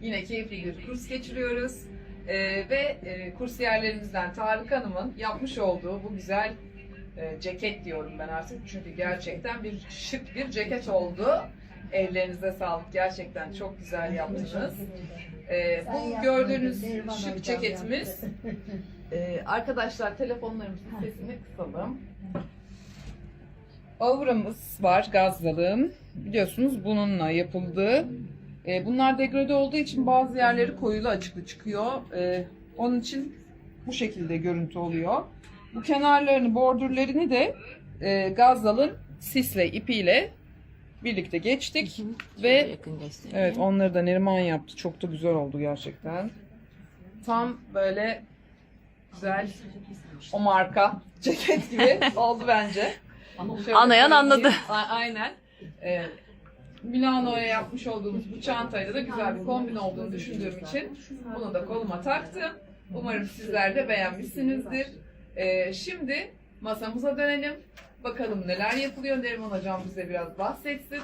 Yine keyifli bir kurs geçiriyoruz. Ee, ve e, kursiyerlerimizden Tarık Hanım'ın yapmış olduğu bu güzel e, ceket diyorum ben artık. Çünkü gerçekten bir şık bir ceket oldu. Ellerinize sağlık. Gerçekten çok güzel yaptınız. Ee, bu gördüğünüz şık ceketimiz Ee, arkadaşlar telefonlarımızın sesini kısalım. Auramız var gazlalığın. Biliyorsunuz bununla yapıldı. Ee, bunlar degrade olduğu için bazı yerleri koyulu açıklı çıkıyor. Ee, onun için bu şekilde görüntü oluyor. Bu kenarlarını, bordürlerini de e, gazlalın sisle, ipiyle birlikte geçtik. Ve yakın göstereyim. Evet onları da Neriman yaptı. Çok da güzel oldu gerçekten. Tam böyle güzel o marka ceket gibi oldu bence. Şöyle koyayım. anladı. Aynen. Ee, Milano'ya yapmış olduğumuz bu çantayla da güzel bir kombin olduğunu düşündüğüm için bunu da koluma taktım. Umarım sizler de beğenmişsinizdir. Ee, şimdi masamıza dönelim. Bakalım neler yapılıyor. Neriman Hocam bize biraz bahsetsin.